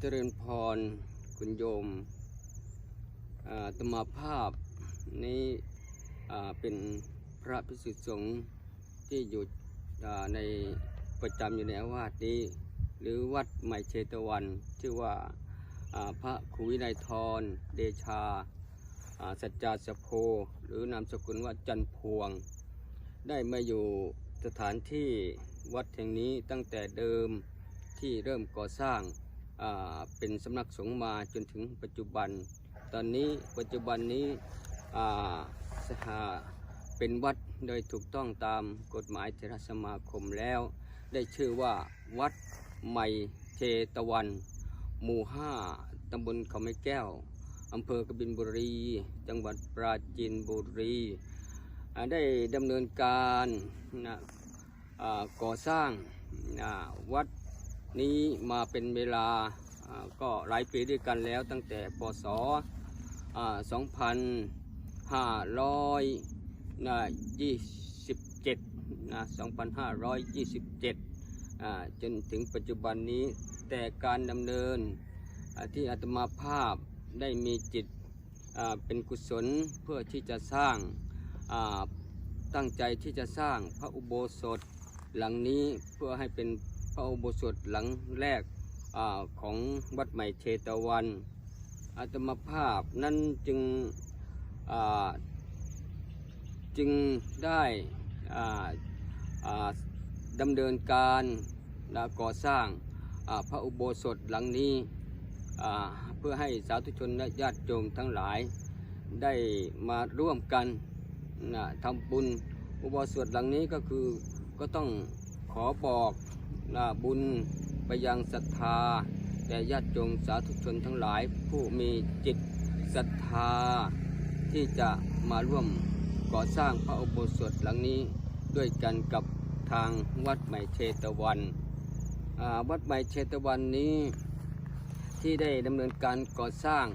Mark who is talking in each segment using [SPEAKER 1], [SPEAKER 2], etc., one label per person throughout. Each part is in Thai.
[SPEAKER 1] เจริญพรคุณโยมตมาภาพนี้เป็นพระพิสุทธิสงฆ์ที่อยู่ในประจำอยู่ในอาวาสนี้ หรือวัดใหม่เชตวัน ชื่อว่าพระครูวินัยทรเดชาสัจจาสโพ หรือนามสกุลว่าจันพวง ได้มาอยู่สถานที่วัดแห่งนี้ตั้งแต่เดิมที่เริ่มก่อสร้าง เป็นสำนักสงฆ์มาจนถึงปัจจุบัน ตอนนี้ปัจจุบันนี้อ่าสหาเป็นวัดโดยถูกต้องตามกฎหมายเทรสมาคมแล้ว ได้ชื่อว่าวัดใหม่เทตะวัน หมู่ห้าตำบลเขาไม้แก้วอำเภอกบินบุรี จังหวัดปราจีนบุรี ได้ดำเนินการนะก่อสร้างวัด นี้มาเป็นเวลาก็หลายปีด้วยกันแล้วตั้งแต่ปศ2527นะ2527 จนถึงปัจจุบันนี้แต่การดำเนินที่อาตมาภาพได้มีจิตเป็นกุศลเพื่อที่จะสร้างตั้งใจที่จะสร้างพระอุโบสถหลังนี้เพื่อให้เป็น พระอุโบสถหลังแรกอของวัดใหม่เชตวันอาตมาภาพนั้นจึงจึงได้ดำเนินการและก่อสร้างพระอุโบสถหลังนี้เพื่อให้สาธุชนและญาติโยมทั้งหลาย ได้มาร่วมกันทำบุญอุโบสถหลังนี้ก็คือก็ต้องขอบอก นาบุญไปยังศรัทธาแด่ญาติโยมสาธุชนทั้งหลายผู้มีจิตศรัทธา ที่จะมาร่วมก่อสร้างพระอุโบสถหลังนี้ด้วยกันกับทางวัดใหม่เชตวัน วัดใหม่เชตวันนี้ที่ได้ดำเนินการก่อสร้าง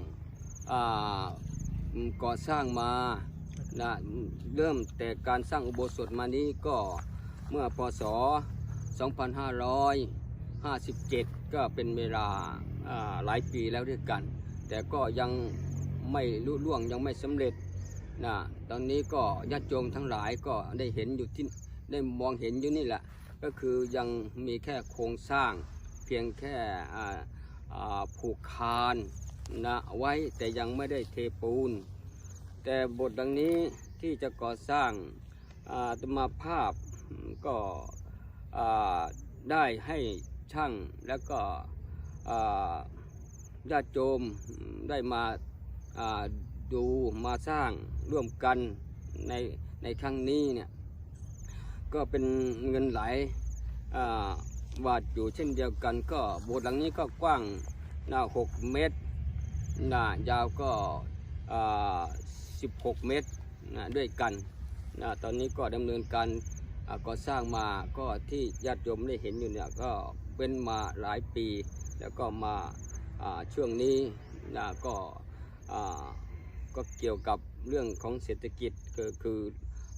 [SPEAKER 1] ก่อสร้างมานะเริ่มแต่การสร้างอุโบสถมานี้ก็เมื่อพศ 2557 ก็เป็นเวลาาหลายปีแล้วด้วยกัน แต่ก็ยังไม่ลุล่วงยังไม่สำเร็จนะตอนนี้ก็ญาติโยมทั้งหลายก็ได้เห็นอยู่ที่ได้มองเห็นอยู่นี่แหละ ก็คือยังมีแค่โครงสร้าง เพียงแค่ผูกคานนะไว้แต่ยังไม่ได้เทปูน แต่บทดังนี้ที่จะก่อสร้างอาตมาภาพก็ ได้ให้ช่างแล้วก็ญาติโยมได้มาาดูมาสร้างร่วมกันในในครั้งนี้เนี่ยก็เป็นเงินไหลายอ่าบาทอยู่เช่นเดียวกัน ก็โบสถ์หลังนี้ก็กว้างหน้าหกเมตรหน้ายาวก็อ่า16เมตรนะด้วยกันนะตอนนี้ก็ดำเนินการ ก่อสร้างมาก็ที่ญาติโยมได้เห็นอยู่เนี่ยก็เป็นมาหลายปี แล้วก็มาช่วงนี้นะก็ก็เกี่ยวกับเรื่องของเศรษฐกิจก็คือ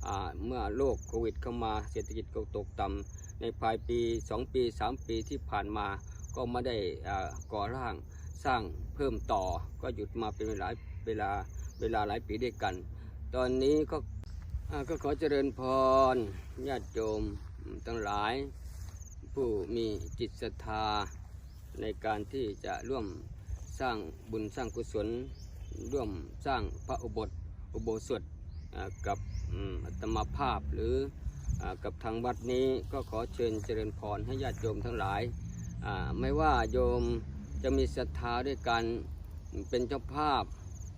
[SPEAKER 1] อเมื่อโรคโควิดเข้ามาเศรษฐกิจก็ตกต่ำในปลายปี 2 ปี 3 ปีที่ผ่านมาก็ไม่ได้ก่อร่างสร้างเพิ่มต่อก็หยุดมาเป็นเวลาเวลาเวลาหลายปีด้วยกัน ตอนนี้ก็ ก็ขอเจริญพรญาติโยมทั้งหลาย ผู้มีจิตศรัทธา ในการที่จะร่วมสร้างบุญสร้างกุศล ร่วมสร้างพระอุโบสถอุโบสถกับอืมอัตมาภาพหรืออกับทางวัดนี้ก็ขอเชิญเจริญพรให้ญาติโยมทั้งหลาย ไม่ว่าโยมจะมีศรัทธาด้วยกันเป็นเจ้าภาพ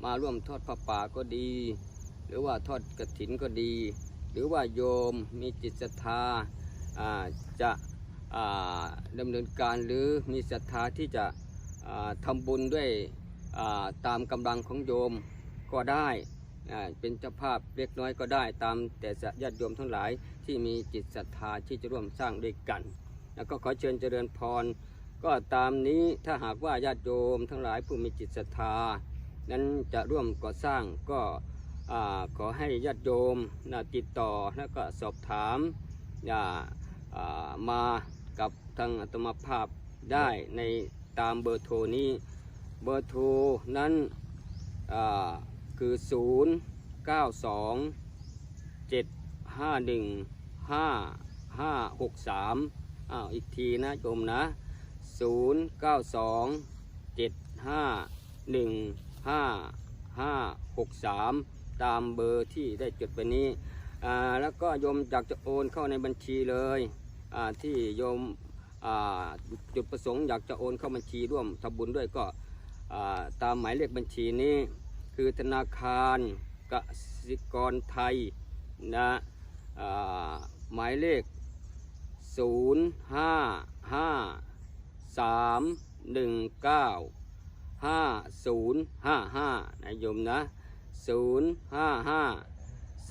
[SPEAKER 1] มาร่วมทอดพระป่าก็ดี รือว่าทอดกระถินก็ดี หรือว่าโยมมีจิตศรัทธาจะดำเนินการหรือมีศรัทธาที่จะทำบุญด้วยตามกำลังของโยมก็ได้เป็นเจ้าภาพเล็กน้อยก็ได้ตามแต่ญาติโยมทั้งหลายที่มีจิตศรัทธาที่จะร่วมสร้างด้วยกัน แล้วก็ขอเชิญเจริญพร ก็ตามนี้ถ้าหากว่าญาติโยมทั้งหลายผู้มีจิตศรัทธา นั้นจะร่วมก่อสร้างก็ ขอให้ญาติโยมนะติดต่อแล้วก็สอบถามอย่ามากับทางอัตมาภาพได้ในตามเบอร์โทรนี้ เบอร์โทรนั้นอ่าคือ 0 9 2 7 5 1 5 5 6 3อ้าวอีกทีนะโยมนะ 0 9 2 7 5 1 5 5 6 3 ตามเบอร์ที่ได้จดไปนี้แล้วก็โยมอยากจะโอนเข้าในบัญชีเลยที่โยมจุดประสงค์อยากจะโอนเข้าบัญชีร่วมทำบุญด้วยก็ตามหมายเลขบัญชีนี้ คือธนาคารกสิกรไทยนะหมายเลข 0 5 5 3 1 9 5 0 5 5นะโยมนะ 0 5 5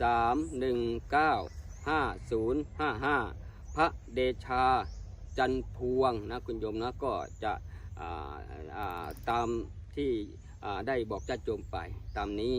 [SPEAKER 1] 3 1 9 5 0 5 5พระเดชาจันพวงนะคุณโยมนะก็จะาาตามที่ได้บอกญาติโยมไปตามนี้